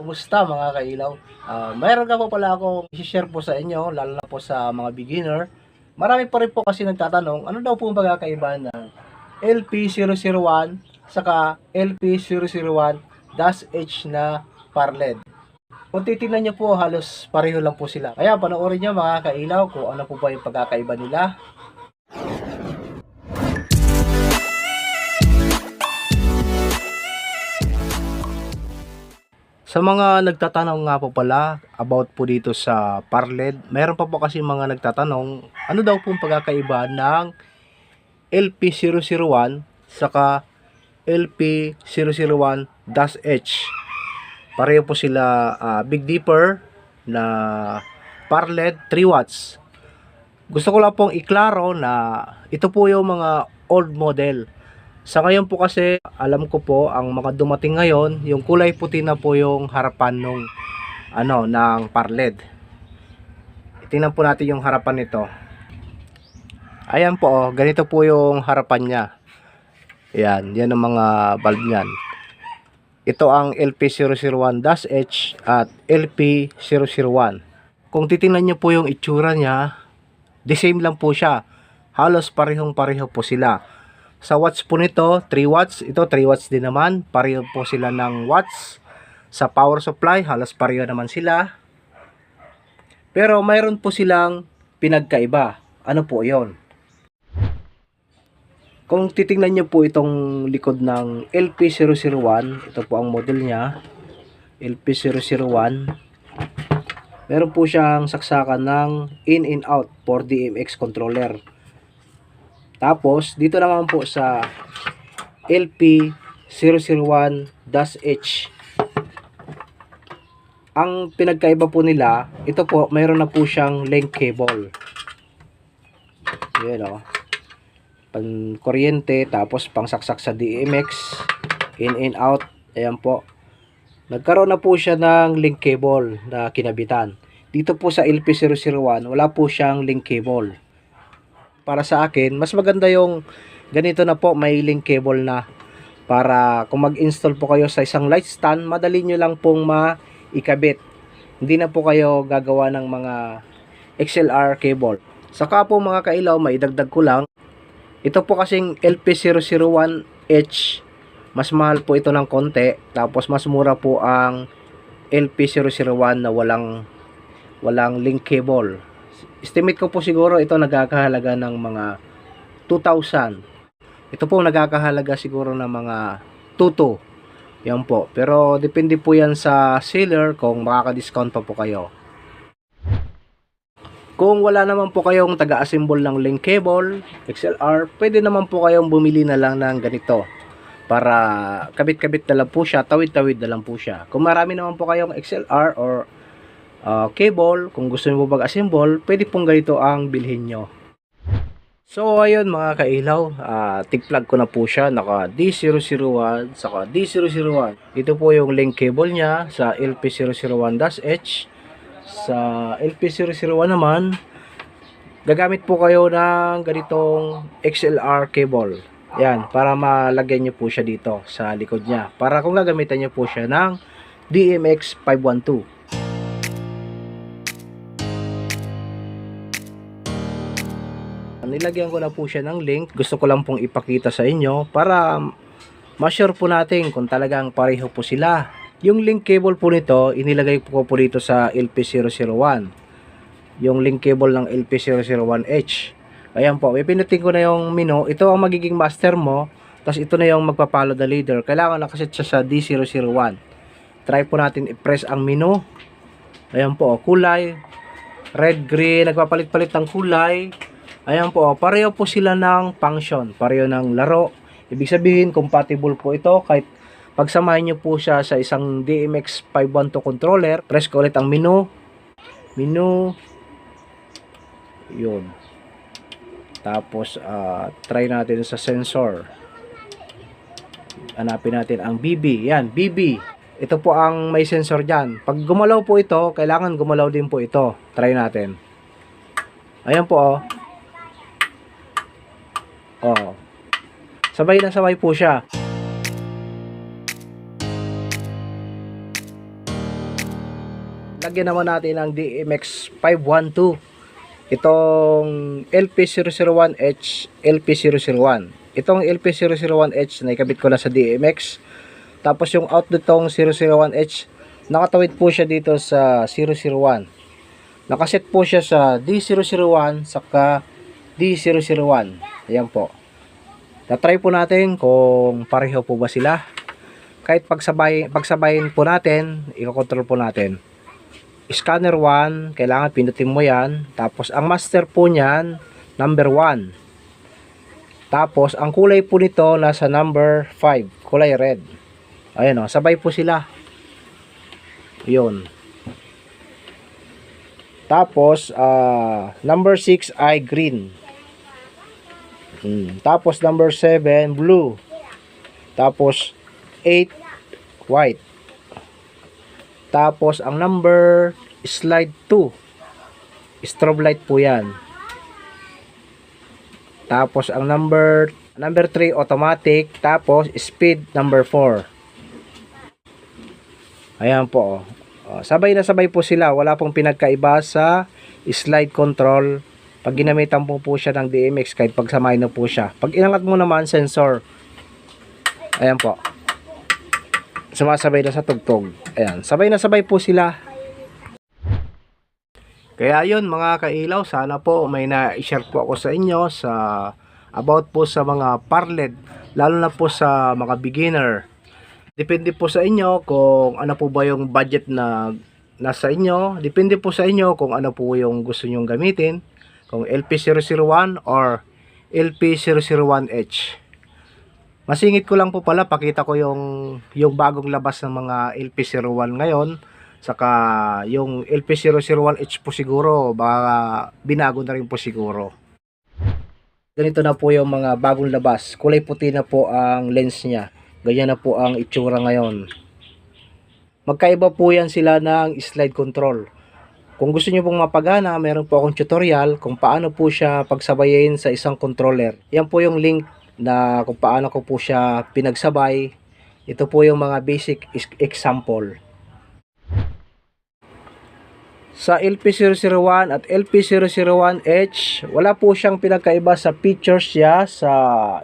Kumusta mga kailaw? Ah, mayroon ka po pala akong i-share po sa inyo, lalo na po sa mga beginner. Marami pa rin po kasi nagtatanong, ano daw po ang pagkakaiba ng LP001 saka LP001-H na parled. Kung titignan nyo po, halos pareho lang po sila. Kaya panoorin nyo mga kailaw kung ano po ba yung pagkakaiba nila. Sa mga nagtatanong nga po pala about po dito sa Parled, mayroon pa po kasi mga nagtatanong ano daw pong pagkakaiba ng LP001 saka LP001-H. Pareho po sila ah, Big Dipper na Parled 3 watts. Gusto ko lang pong iklaro na ito po yung mga old model. Sa ngayon po kasi, alam ko po, ang mga dumating ngayon, yung kulay puti na po yung harapan nung ano, ng parled. Tingnan po natin yung harapan nito. Ayan po, oh, ganito po yung harapan niya. Yan, yan ang mga bulb niyan. Ito ang LP001-H at LP001. Kung titingnan niyo po yung itsura niya, the same lang po siya. Halos parehong pareho po sila. Sa watts po nito, 3 watts. Ito 3 watts din naman. Pareho po sila ng watts. Sa power supply, halos pareho naman sila. Pero mayroon po silang pinagkaiba. Ano po yon? Kung titingnan nyo po itong likod ng LP001, ito po ang model niya. LP001. Meron po siyang saksakan ng in and out for DMX controller. Tapos, dito naman po sa LP001-H. Ang pinagkaiba po nila, ito po, mayroon na po siyang link cable. Yan o. Pan kuryente, tapos pangsaksak sa DMX, in and out. Ayan po. Nagkaroon na po siya ng link cable na kinabitan. Dito po sa LP001, wala po siyang link cable para sa akin, mas maganda yung ganito na po, may link cable na para kung mag-install po kayo sa isang light stand, madali nyo lang pong maikabit. Hindi na po kayo gagawa ng mga XLR cable. Saka po mga kailaw, maidagdag ko lang, ito po kasing LP001H, mas mahal po ito ng konti, tapos mas mura po ang LP001 na walang walang link cable estimate ko po siguro ito nagkakahalaga ng mga 2,000. Ito po nagkakahalaga siguro ng mga 2,2. Yan po. Pero depende po yan sa seller kung makaka-discount pa po kayo. Kung wala naman po kayong taga-assemble ng link cable, XLR, pwede naman po kayong bumili na lang ng ganito. Para kabit-kabit na lang po siya, tawid-tawid na lang po siya. Kung marami naman po kayong XLR or uh, cable, kung gusto niyo mag-assemble, pwede pong ganito ang bilhin nyo. So ayun mga kailaw, uh, tig-plug ko na po siya, naka D001, saka D001. Ito po yung link cable niya sa LP001-H. Sa LP001 naman, gagamit po kayo ng ganitong XLR cable. Yan, para malagyan nyo po siya dito sa likod niya. Para kung gagamitan nyo po siya ng DMX512. Nilagyan ko na po siya ng link. Gusto ko lang pong ipakita sa inyo para ma-sure po natin kung talagang pareho po sila. Yung link cable po nito, inilagay po po dito sa LP001. Yung link cable ng LP001H. Ayan po, pinutin ko na yung menu. Ito ang magiging master mo. Tapos ito na yung magpapalo the leader. Kailangan nakaset siya sa D001. Try po natin i-press ang menu. Ayan po, kulay. Red, green. Nagpapalit-palit ng kulay. Ayan po, pareho po sila ng function, pareho ng laro. Ibig sabihin, compatible po ito kahit pagsamahin nyo po siya sa isang DMX 512 controller. Press ko ulit ang menu. Menu. Yun. Tapos, uh, try natin sa sensor. Hanapin natin ang BB. Yan, BB. Ito po ang may sensor dyan. Pag gumalaw po ito, kailangan gumalaw din po ito. Try natin. Ayan po, oh. Oh. Sabay na sabay po siya. lagyan naman natin ng DMX 512. Itong LP001H, LP001. Itong LP001H na ikabit ko na sa DMX. Tapos yung out nitong 001H, nakatawid po siya dito sa 001. Nakaset po siya sa D001 saka D001. Ayan po. Na-try po natin kung pareho po ba sila. Kahit pagsabay, pagsabayin po natin, i-control po natin. Scanner 1, kailangan pindutin mo yan. Tapos ang master po niyan, number 1. Tapos ang kulay po nito nasa number 5, kulay red. Ayan o, sabay po sila. Yun. Tapos, ah, number 6 ay green. Hmm. Tapos, number 7, blue. Tapos, 8, white. Tapos, ang number slide 2. Strobe light po yan. Tapos, ang number number 3, automatic. Tapos, speed number 4. Ayan po. oh. Oh, sabay na sabay po sila. Wala pong pinagkaiba sa slide control. Pag ginamitan po po siya ng DMX, kahit pagsamay na po siya. Pag inangat mo naman, sensor. Ayan po. Sumasabay na sa tugtog. Ayan. Sabay na sabay po sila. Kaya yun mga kailaw, sana po may na-share po ako sa inyo sa about po sa mga parled, lalo na po sa mga beginner. Depende po sa inyo kung ano po ba yung budget na nasa inyo. Depende po sa inyo kung ano po yung gusto nyong gamitin. Kung LP001 or LP001H. Masingit ko lang po pala, pakita ko yung, yung bagong labas ng mga LP01 ngayon. Saka yung LP001H po siguro, baka binago na rin po siguro. Ganito na po yung mga bagong labas. Kulay puti na po ang lens niya. Ganyan na po ang itsura ngayon. Magkaiba po yan sila ng slide control. Kung gusto niyo pong mapagana, meron po akong tutorial kung paano po siya pagsabayin sa isang controller. Yan po yung link na kung paano ko po siya pinagsabay. Ito po yung mga basic example. Sa LP001 at LP001H, wala po siyang pinagkaiba sa features siya sa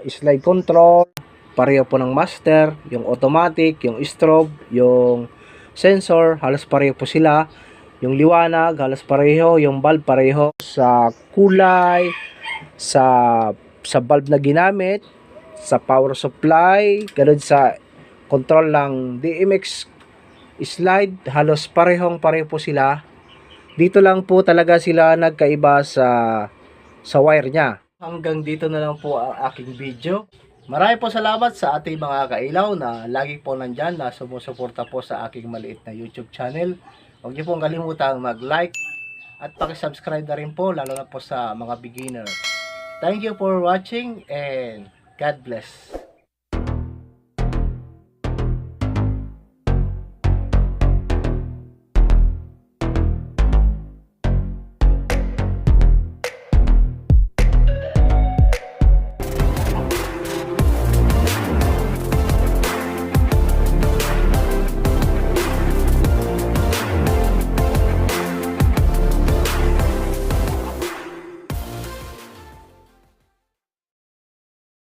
slide control, pareho po ng master, yung automatic, yung strobe, yung sensor, halos pareho po sila. Yung liwanag, halos pareho, yung bulb pareho sa kulay, sa sa bulb na ginamit, sa power supply, ganun sa control ng DMX slide, halos parehong pareho po sila. Dito lang po talaga sila nagkaiba sa sa wire niya. Hanggang dito na lang po ang aking video. Marami po salamat sa ating mga kailaw na lagi po nandyan na sumusuporta po sa aking maliit na YouTube channel. Huwag niyo pong kalimutang mag-like at pakisubscribe na rin po lalo na po sa mga beginner. Thank you for watching and God bless.